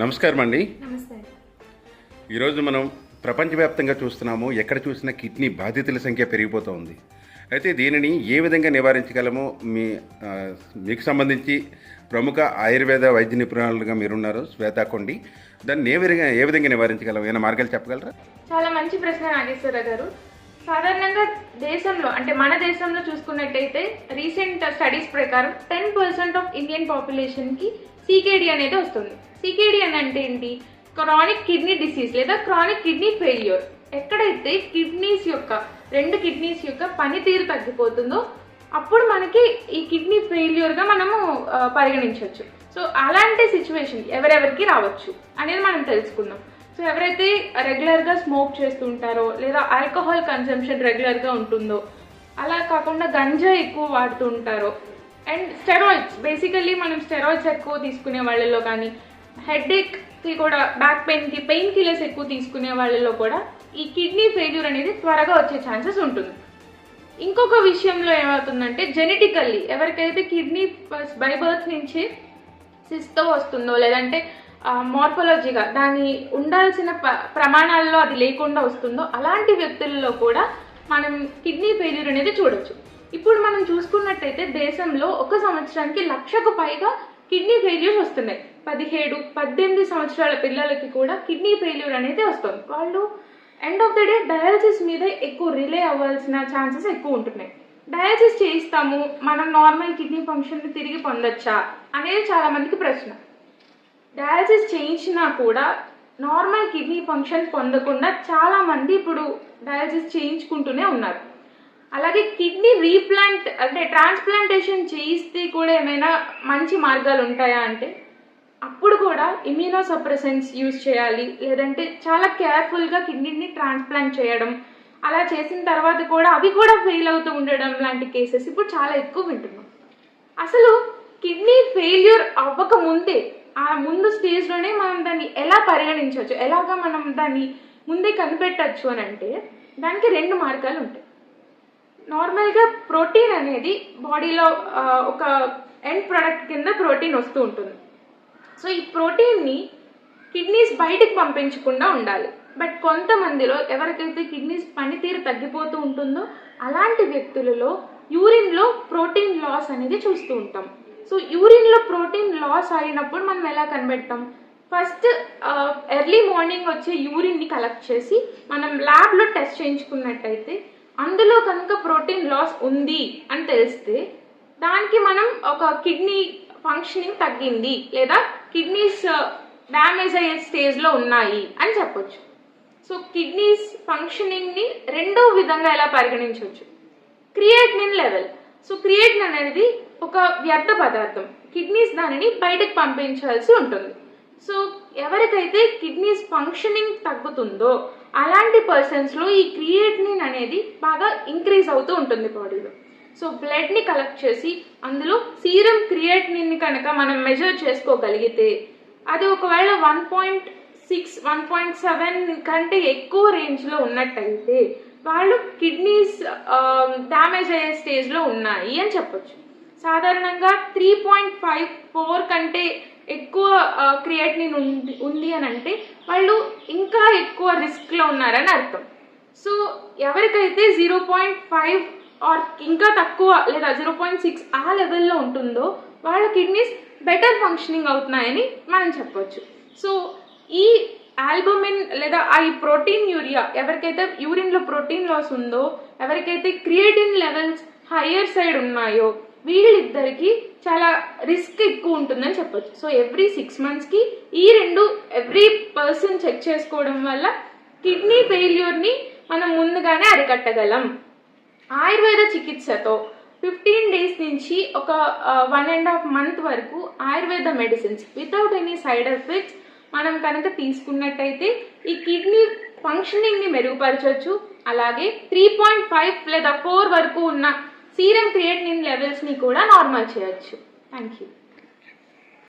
నమస్కారం అండి. ఈరోజు మనం ప్రపంచవ్యాప్తంగా చూస్తున్నాము ఎక్కడ చూసినా కిడ్నీ బాధితుల సంఖ్య పెరిగిపోతూ ఉంది అయితే దీనిని ఏ విధంగా నివారించగలమో? మీ మీకు సంబంధించి ప్రముఖ ఆయుర్వేద వైద్య నిపుణులుగా మీరున్నారు శ్వేతా కొండి. దాన్ని ఏ విధంగా ఏ విధంగా నివారించగలం ఏమైనా మార్గాలు చెప్పగలరా? చాలా మంచి ప్రశ్న నాగేశ్వర గారు. సాధారణంగా దేశంలో అంటే మన దేశంలో చూసుకున్నట్టయితే రీసెంట్ స్టడీస్ ప్రకారం టెన్ పర్సెంట్ ఆఫ్ ఇండియన్ పాపులేషన్కి సీకేడి అనేది వస్తుంది. సికేడియన్ అని అంటే ఏంటి? క్రానిక్ కిడ్నీ డిసీజ్ లేదా క్రానిక్ కిడ్నీ ఫెయిల్యూర్ ఎక్కడైతే కిడ్నీస్ యొక్క రెండు కిడ్నీస్ యొక్క పనితీరు తగ్గిపోతుందో అప్పుడు మనకి ఈ కిడ్నీ ఫెయిల్యూర్గా మనము పరిగణించవచ్చు. సో అలాంటి సిచ్యువేషన్ ఎవరెవరికి రావచ్చు అనేది మనం తెలుసుకుందాం. సో ఎవరైతే రెగ్యులర్గా స్మోక్ చేస్తుంటారో లేదా ఆల్కహాల్ కన్సంప్షన్ రెగ్యులర్గా ఉంటుందో అలా కాకుండా గంజా ఎక్కువ వాడుతూ ఉంటారో అండ్ స్టెరాయిడ్స్ బేసికల్లీ మనం స్టెరాయిడ్స్ ఎక్కువ తీసుకునే వాళ్ళలో కానీ హెడేక్కి కూడా బ్యాక్ పెయిన్కి పెయిన్ కిల్లర్స్ ఎక్కువ తీసుకునే వాళ్ళలో కూడా ఈ కిడ్నీ ఫెయిల్యూర్ అనేది త్వరగా వచ్చే ఛాన్సెస్ ఉంటుంది. ఇంకొక విషయంలో ఏమవుతుందంటే జెనెటికల్లీ ఎవరికైతే కిడ్నీ బై బర్త్ నుంచి సిస్తో వస్తుందో లేదంటే మార్ఫాలజీగా దాని ఉండాల్సిన ప- ప్రమాణాల్లో అది లేకుండా వస్తుందో అలాంటి వ్యక్తుల్లో కూడా మనం కిడ్నీ ఫెయిల్యూర్ అనేది చూడొచ్చు. ఇప్పుడు మనం చూసుకున్నట్టయితే దేశంలో ఒక సంవత్సరానికి లక్షకు పైగా కిడ్నీ ఫెయిల్యూర్స్ వస్తున్నాయి. పదిహేడు పద్దెనిమిది సంవత్సరాల పిల్లలకి కూడా కిడ్నీ ఫెయిల్యూర్ అనేది వస్తుంది. వాళ్ళు end of the day dialysis మీద ఎక్కువ రిలే అవ్వాల్సిన ఛాన్సెస్ ఎక్కువ ఉంటున్నాయి. డయాలసిస్ చేయిస్తాము మనం నార్మల్ కిడ్నీ ఫంక్షన్ తిరిగి పొందొచ్చా అనేది చాలా మందికి ప్రశ్న. డయాలసిస్ చేయించినా కూడా నార్మల్ కిడ్నీ ఫంక్షన్ పొందకుండా చాలా మంది ఇప్పుడు డయాలసిస్ చేయించుకుంటూనే ఉన్నారు. అలాగే కిడ్నీ రీప్లాంట్ అంటే ట్రాన్స్ప్లాంటేషన్ చేయిస్తే కూడా ఏమైనా మంచి మార్గాలు ఉంటాయా అంటే అప్పుడు కూడా ఇమ్యూనో సప్రెసెన్స్ యూజ్ చేయాలి. లేదంటే చాలా కేర్ఫుల్గా కిడ్నీని ట్రాన్స్ప్లాంట్ చేయడం అలా చేసిన తర్వాత కూడా అవి కూడా ఫెయిల్ అవుతూ ఉండడం లాంటి కేసెస్ ఇప్పుడు చాలా ఎక్కువ వింటున్నాం. అసలు కిడ్నీ ఫెయిల్యూర్ అవ్వక ముందే ఆ ముందు స్టేజ్లోనే మనం దాన్ని ఎలా పరిగణించవచ్చు? ఎలాగా మనం దాన్ని ముందే కనిపెట్టచ్చు అని అంటే దానికి రెండు మార్గాలు ఉంటాయి. నార్మల్గా ప్రోటీన్ అనేది బాడీలో ఒక ఎండ్ ప్రోడక్ట్ కింద ప్రోటీన్ వస్తూ ఉంటుంది. సో ఈ ప్రోటీన్ని కిడ్నీస్ బయటికి పంపించకుండా ఉండాలి. బట్ కొంతమందిలో ఎవరికైతే కిడ్నీస్ పనితీరు తగ్గిపోతూ ఉంటుందో అలాంటి వ్యక్తులలో యూరిన్లో ప్రోటీన్ లాస్ అనేది చూస్తూ ఉంటాం. సో యూరిన్లో ప్రోటీన్ లాస్ అయినప్పుడు మనం ఎలా కనిపెడతాం? ఫస్ట్ ఎర్లీ మార్నింగ్ వచ్చే యూరిన్ని కలెక్ట్ చేసి మనం ల్యాబ్లో టెస్ట్ చేయించుకున్నట్టయితే అందులో కనుక ప్రోటీన్ లాస్ ఉంది అని తెలిస్తే దానికి మనం ఒక కిడ్నీ ఫంక్షనింగ్ తగ్గింది లేదా కిడ్నీస్ uh, డ్యామేజ్ అయ్యే స్టేజ్లో ఉన్నాయి అని చెప్పొచ్చు. సో కిడ్నీస్ ఫంక్షనింగ్ని రెండో విధంగా ఎలా పరిగణించవచ్చు? క్రియేటినిన్ లెవెల్ సో క్రియేటిన్ అనేది ఒక వ్యర్థ పదార్థం. కిడ్నీస్ దానిని బయటకు పంపించాల్సి ఉంటుంది. సో ఎవరికైతే కిడ్నీస్ ఫంక్షనింగ్ తగ్గుతుందో అలాంటి పర్సన్స్లో ఈ క్రియేటినిన్ అనేది బాగా ఇంక్రీజ్ అవుతూ ఉంటుంది బాడీలో సో బ్లడ్ని కలెక్ట్ చేసి అందులో సీరం క్రియేటినిన్ని కనుక మనం మెజర్ చేసుకోగలిగితే అది ఒకవేళ one point six one point seven కంటే ఎక్కువ రేంజ్లో ఉన్నట్టయితే వాళ్ళు కిడ్నీస్ డ్యామేజ్ um, అయ్యే స్టేజ్లో ఉన్నాయి అని చెప్పొచ్చు. సాధారణంగా త్రీ పాయింట్ ఫైవ్ ఫోర్ కంటే ఎక్కువ క్రియేటినిన్ ఉంది ఉంది అని అంటే వాళ్ళు ఇంకా ఎక్కువ రిస్క్లో ఉన్నారని అర్థం. సో ఎవరికైతే జీరో పాయింట్ ఫైవ్ ఆర్ ఇంకా తక్కువ లేదా జీరో పాయింట్ సిక్స్ ఆ లెవెల్లో ఉంటుందో వాళ్ళ కిడ్నీస్ బెటర్ ఫంక్షనింగ్ అవుతున్నాయని మనం చెప్పొచ్చు. సో ఈ ఆల్బమిన్ లేదా ఆ ఈ ప్రోటీన్ యూరియా ఎవరికైతే యూరిన్లో ప్రోటీన్ లాస్ ఉందో ఎవరికైతే క్రియేటిన్ లెవెల్స్ హయ్యర్ సైడ్ ఉన్నాయో వీళ్ళిద్దరికి చాలా రిస్క్ ఎక్కువ ఉంటుందని చెప్పొచ్చు. సో ఎవ్రీ సిక్స్ మంత్స్కి ఈ రెండు ఎవ్రీ పర్సన్ చెక్ చేసుకోవడం వల్ల కిడ్నీ ఫెయిల్యూర్ని మనం ముందుగానే అరికట్టగలం. ఆయుర్వేద చికిత్సతో ఫిఫ్టీన్ డేస్ నుంచి ఒక వన్ అండ్ హాఫ్ మంత్ వరకు ayurveda medicines without any side effects మనం కనుక తీసుకున్నట్టయితే ఈ కిడ్నీ ఫంక్షనింగ్ని మెరుగుపరచవచ్చు అలాగే త్రీ పాయింట్ ఫైవ్ లేదా ఫోర్ వరకు ఉన్న సీరం క్రియేటినిన్ లెవెల్స్ని కూడా నార్మల్ చేయొచ్చు. Thank you